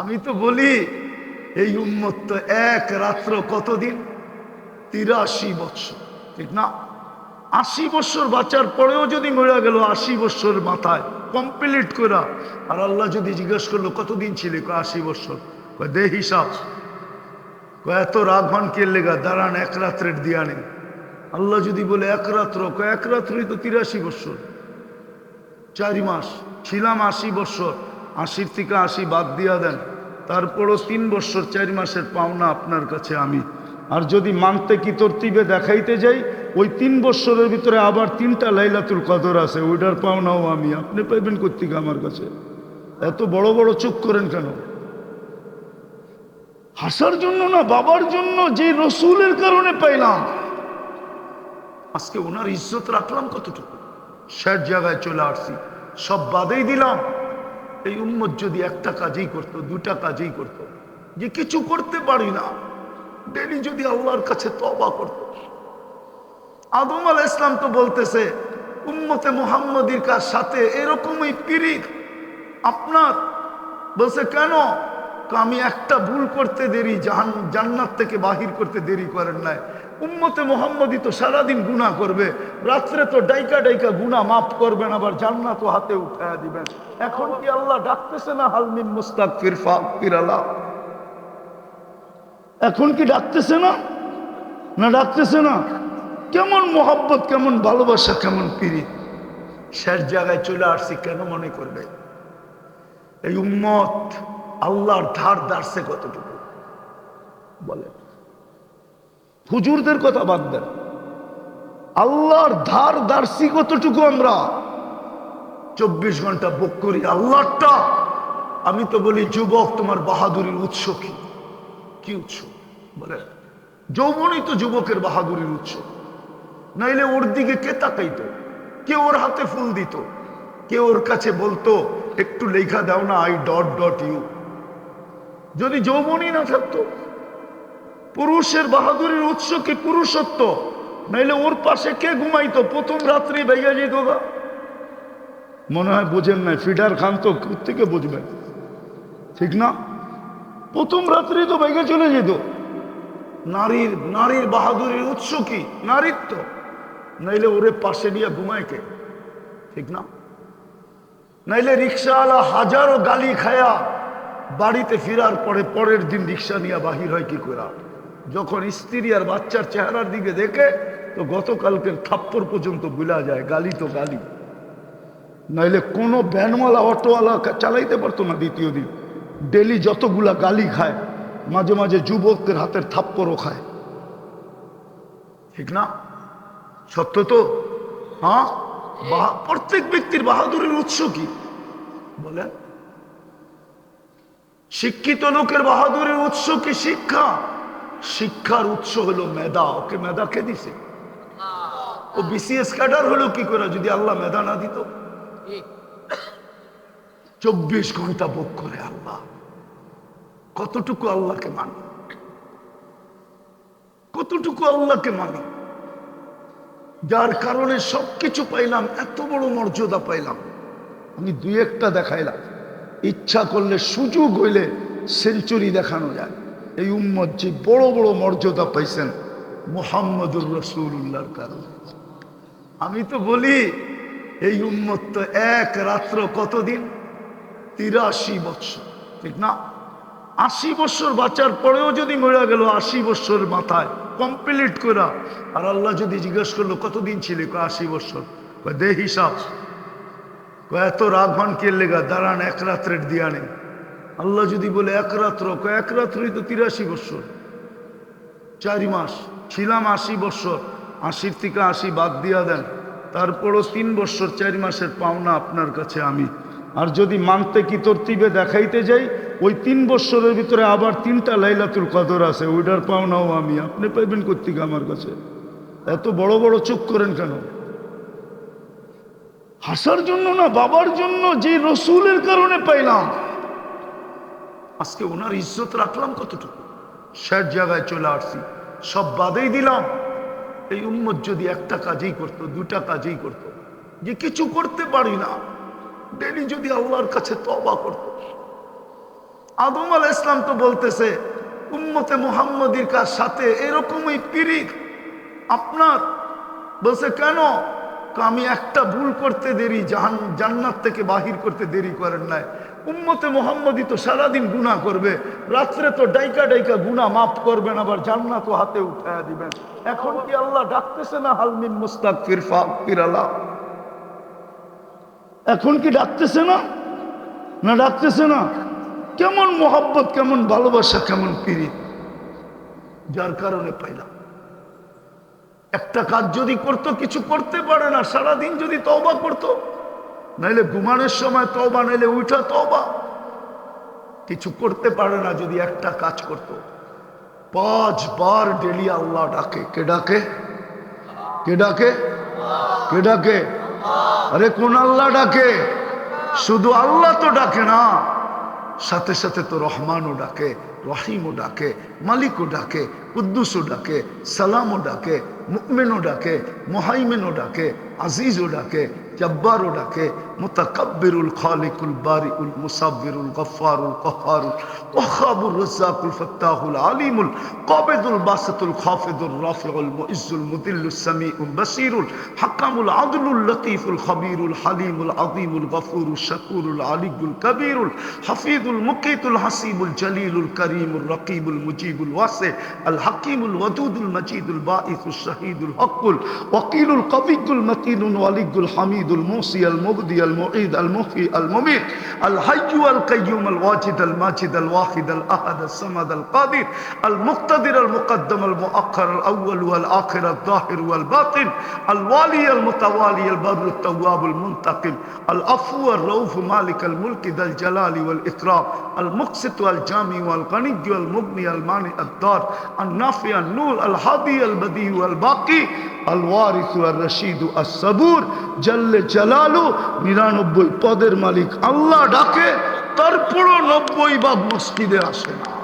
আমি তো বলি, এই উন্মত তো এক রাত্র কতদিন? তিরাশি বৎসর ঠিক না? আশি বছর বাঁচার পরেও যদি মরে গেল আশি বছর মাথায় কমপ্লিট করা। আর আল্লাহ যদি জিজ্ঞেস করল, কতদিন ছিলে? আশি কয়, দে হিসাব। এত রাগবান কে লেগা? দাঁড়ান, এক রাত্রের দিয়া নেই। আল্লাহ যদি বলে, এক রাত্র? এক রাত্রই তো তিরাশি বছর। চারি মাস, ছিলাম আশি বছর। আশির থেকে আশি বাদ দিয়া দেন, তারপরও তিন বছর, চার মাসের পাওনা আপনার কাছে আমি। আর যদি মানতে কি তরতিবে দেখাইতে যাই, ওই তিন বছরের ভিতরে আবার তিনটা লাইলাতুল কদর আছে, ওইটার পাওনাও আমি। আপনি পাইবেন কর্তিক আমার কাছে? এত বড় বড় চুপ করেন কেন? হাসার জন্য না, বাবার জন্য যে রসুলের কারণে পাইলাম। আজকে ওনার ইজ্জত রাখলাম কতটুকু? শেষ জায়গায় চলে আসছি। সব বাদেই দিলাম। এই উম্মত যদি একটা কাজেই করতো দুটা কাজেই করতো, যে কিছু করতে পারি না, ডেলি যদি আল্লাহর কাছে তবা করতো। আদম আল ইসলাম তো বলতেছে, উম্মতে মোহাম্মদীর কার সাথে এরকমই পিরিত আপনার? বলছে, কেন? আমি একটা ভুল করতে দেরি, জাহান জান্নাত থেকে বাহির করতে দেরি করেন নাই। উম্মতে মোহাম্মদী তো সারাদিন গুণা করবে, রাত্রে তো ডাইকা ডাইকা গুণা মাফ করবেন, আবার জান্নাত হাতে উঠায়া দিবেন। এখন কি আল্লাহ ডাকতেছে না হালমিন মুস্তাক ফিরফা এখন কি ডাকতেছে না? না ডাকতেছে না? কেমন মোহাব্বত, কেমন ভালোবাসা, কেমন পিরিত শেষ জায়গায় চলে আসছি, কেন মনে করবে? এই উম্মত আল্লাহর ধার দাঁড়ছে কতটুকু? বলেন। হুজুরদের কথা বাদ দেন। আল্লাহর ধার দার্সি কতটুকু আমরা? চব্বিশ ঘণ্টা বুক করি আল্লাহটা আমি তো বলি, যুবক, তোমার বাহাদুরির উৎস কি? কি উৎস? বলেন যৌবনই তো যুবকের বাহাদুরির উৎস। নাইলে ওর দিকে কে তাকাইতো? কে ওর হাতে ফুল দিত? কে ওর কাছে বলতো, একটু লেখা দাও না আই ডট ডট ইউ যদি যৌবনই না থাকতো পুরুষের বাহাদুরির উৎস কি পুরুষত্ব? নাইলে ওর পাশে কে ঘুমাইতো? প্রথম রাত্রি ভেঙে যেত মনে হয় বোঝেন নাই, ফিডার খান তো থেকে বুঝবেন? ঠিক না? প্রথম রাত্রি তো ভেঙে চলে যেত। নারীর নারীর বাহাদুরির উৎস কি? নারীত্ব। নাইলে ওরে পাশে নিয়ে ঘুমায় কে? ঠিক না? নাইলে রিক্সাওয়ালা হাজারো গালি খায়া বাড়িতে ফেরার পরে পরের দিন রিক্সা নিয়ে বাহির হয় কি করে যখন স্ত্রী আর বাচ্চার চেহারার দিকে দেখে, তো গতকালকের থাপ্পর পর্যন্ত বুলা যায়, গালি তো গালি। নাইলে কোনো ভ্যানওয়ালা অটোওয়ালা চালাইতে পারতো না দ্বিতীয় দিন। ডেলি যতগুলা গালি খায়, মাঝে মাঝে যুবকদের হাতের থাপ্পরও খায়। ঠিক না? সত্য তো? হ্যাঁ? প্রত্যেক ব্যক্তির বাহাদুরের উৎস কি? বলেন। শিক্ষিত লোকের বাহাদুরের উৎস কি শিক্ষা? শিক্ষার উৎস হলো মেধা। ওকে মেধা কে দিছে? ও বিসিএস ক্যাডার হলো কি করে? যদি আল্লাহ মেধা না দিত? চব্বিশ ঘণ্টা ভোগ করে আল্লাহ। কতটুকু আল্লাহকে মানি? কতটুকু আল্লাহকে মানি? যার কারণে সবকিছু পাইলাম, এত বড় মর্যাদা পাইলাম। আমি দুই একটা দেখাইলাম। ইচ্ছা করলে সুযোগ হইলে সেঞ্চুরি দেখানো যায়। এই উম্মত যে বড় বড় মর্যাদা পাইছেন মোহাম্মদুর রসুল্লাহর কারণে। আমি তো বলি, এই উম্মত তো এক রাত্র কতদিন? তিরাশি বৎসর ঠিক না? আশি বছর বাঁচার পরেও যদি মরে গেল আশি বছর মাথায় কমপ্লিট করা আর আল্লাহ যদি জিজ্ঞেস করল, কতদিন ছিলে? আশি বছর। দে হিসাব। এত রাগবান কে লেগা? দাঁড়ান, এক রাত্রের দিয়া নেই। আল্লাহ যদি বলে এক রাত্র কয় এক রাত্রই তো তিরাশি বৎসর। চারি মাস, ছিলাম আশি বৎসর, আশির থেকে আশি বাদ দিয়া দেন। তারপরও তিন বৎসর, চারি মাসের পাওনা আপনার কাছে আমি। আর যদি মানতে কি তরতিবে দেখাইতে যাই, ওই তিন বৎসরের ভিতরে আবার তিনটা লাইলাতুল কদর আছে, ওইটার পাওনাও আমি। আপনি পাইবেন কর্তিক আমার কাছে? এত বড় বড় চুপ করেন কেন? হাসার জন্য না, বাবার জন্য যে রসুলের কারণে পাইলাম। আজকে ওনার ইজ্জত রাখলাম কতটুকু? শেষ জায়গায় চলে আসছি। সব বাদেই দিলাম। এই উম্মত যদি একটা কাজেই করতো, দুটা কাজেই করতো, যে কিছু করতে পারি না, ডেলি যদি আল্লাহর কাছে তবা করতো। আদম আল ইসলাম তো বলতেছে, উম্মতে মোহাম্মদীর কার সাথে এরকমই পিরিত আপনার? বলছে, কেন? আমি একটা ভুল করতে দেরি, জাহান, জান্নাত থেকে বাহির করতে দেরি করেন নাই। উম্মতে মোহাম্মদী তো সারাদিন গুণা করবে, রাত্রে তো ডাইকা ডাইকা গুণা মাফ করবেন, আবার জান্নাতও হাতে উঠায়া দিবেন। এখন কি আল্লাহ ডাকতেছে না হালমিন মুস্তাক ফিরফা ফিরালা এখন কি ডাকতেছে না? না ডাকতেছে না? কেমন মোহাব্বত, কেমন ভালোবাসা, কেমন পিরিত যার কারণে পাইলাম। একটা কাজ যদি করতো, কিছু করতে পারে না। সারাদিন যদি তওবা করতো, নাইলে ঘুমানোর সময় তওবা, নাইলে উঠা তওবা। কিছু করতে পারে না যদি একটা কাজ করতো। পাঁচবার ডেলি আল্লাহ ডাকে। কে ডাকে? কে ডাকে? কে ডাকে? আরে, কোন আল্লাহ ডাকে? শুধু আল্লাহ তো ডাকে না। সাথে সাথে তো রহমানও ডাকে, রহিমও ডাকে, মালিকও ডাকে, কুদ্দুসও ডাকে, সালামও ডাকে মুকমেনও ডাকে মোহাইমেনও ডাকে আজিজও ডাকে জব্বারও ডাকে মুতাকাব্বিরুল খালিকুল বারিউল মুসাব্বিরুল গফফারুল কহ্হারুল ওয়াহাবুর রাজ্জাকুল ফাত্তাহুল আলিমুল কাবিদুল বাসিতুল খাফিদুর রাফিউল মুইজ্জুল মুদিল্লুস সামিউল বাসিরুল হাকামুল আদলুল লতীফুল খবীরুল হালিমুল আযীমুল গফুরুল শাকুরুল আলিয়ুল কবীরুল হাফিজুল মুকিতুল হাসিবুল জলিলুল করিমুল রকিবুল মুজিবুল ওয়াসি আল হাকিমুল ওয়াদুদুল মজিদুল বাঈসুল শাহীদুল হকুল ওয়াকিলুল কবিয়ুল মতিনুল ওয়ালিয়ুল হামিদুল মুসি আল মুবদি আল মুঈদ আল মুহয়ি আল মুমীত আল হাইয়্যু আল কাইয়্যুম আল ওয়াজিদ আল মাজিদ আল ওয়াহিদ আল আহাদ আল সামাদ আল কাদির আল মুক্তাদির আল মুকদ্দম আল মুআخر আল আউয়াল ওয়াল আখির আল যাহির ওয়াল বাতিন আল ওয়ালি আল মুতাওয়ালি আল বর আর রশিদু আর সাবুর জল্লে জালালু, নিরানব্বই পদের মালিক আল্লাহ ডাকে, তারপরও নব্বই বা মসজিদে আসে না।